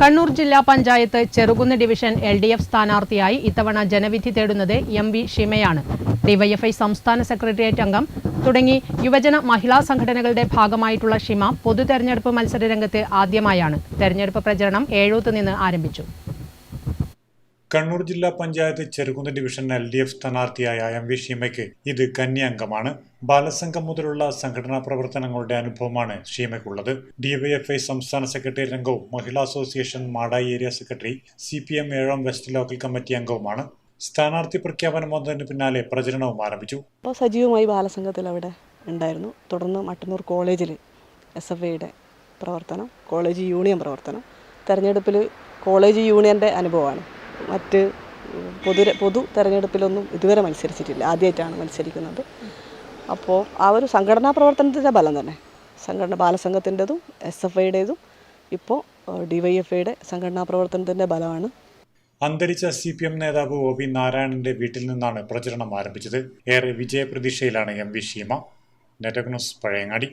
കണ്ണൂർ ജില്ലാ panchayat Cherukunnu division L D F സ്ഥാനാർത്ഥിയായി ഇത്തവണ ജനവിധി തേടുന്നത് എം വി ഷിമയാണ്. ഡിവൈഎഫ്ഐ സംസ്ഥാന സെക്രട്ടേറിയറ്റ് അംഗം തുടങ്ങി യുവജന മഹിളാ സംഘടനകളുടെ ഭാഗമായിട്ടുള്ള ഷിമ പൊതു തെരഞ്ഞെടുപ്പ് മത്സര രംഗത്ത് ആദ്യമായാണ്. തെരഞ്ഞെടുപ്പ് പ്രചരണം ഏഴൂത്ത് നിന്ന് ആരംഭിച്ചു. കണ്ണൂർ ജില്ലാ panchayat Cherukunnu division L D F സ്ഥാനാർത്ഥിയായ M V ഷീമയ്ക്ക് ഇത് കന്യാംഗമാണ് ബാലസംഘം മുതലുള്ള സംഘടനാ പ്രവർത്തനങ്ങളുടെ അനുഭവമാണ് ഷീമയ്ക്കുള്ളത്. ഡിവൈഎഫ്ഐ സംസ്ഥാന സെക്രട്ടറി അംഗവും Mahila association Madayi area secretary C P M ഏഴാം വെസ്റ്റ് ലോക്കൽ കമ്മിറ്റി അംഗവുമാണ്. സ്ഥാനാർത്ഥി പ്രഖ്യാപനം വന്നതിന് പിന്നാലെ പ്രചരണവും ആരംഭിച്ചു. സജീവമായി ബാലസംഘത്തിൽ അവിടെ ഉണ്ടായിരുന്നു. തുടർന്ന് മട്ടന്നൂർ കോളേജിൽ എസ് എഫ് ഐയുടെ പ്രവർത്തനം കോളേജ് യൂണിയൻ പ്രവർത്തനം തെരഞ്ഞെടുപ്പിൽ കോളേജ് യൂണിയന്റെ അനുഭവമാണ്. മറ്റ് പൊതു പൊതു തെരഞ്ഞെടുപ്പിലൊന്നും ഇതുവരെ മത്സരിച്ചിട്ടില്ല. ആദ്യമായിട്ടാണ് മത്സരിക്കുന്നത്. അപ്പോൾ ആ ഒരു സംഘടനാ പ്രവർത്തനത്തിന്റെ ബലം തന്നെ. സംഘടന ബാലസംഘത്തിന്റെതും എസ് എഫ് ഐയുടേതും ഇപ്പോൾ ഡി വൈ എഫ് ഐയുടെ സംഘടനാ പ്രവർത്തനത്തിന്റെ ബലമാണ് അന്തരിച്ച സി പി എം നേതാവ് ഒ വി നാരായണന്റെ വീട്ടിൽ നിന്നാണ് പ്രചരണം ആരംഭിച്ചത്. ഏറെ വിജയപ്രതീക്ഷയിലാണ് എം വി ഷീമ. നെറ്റഗ്നോസ് പഴയങ്ങാടി.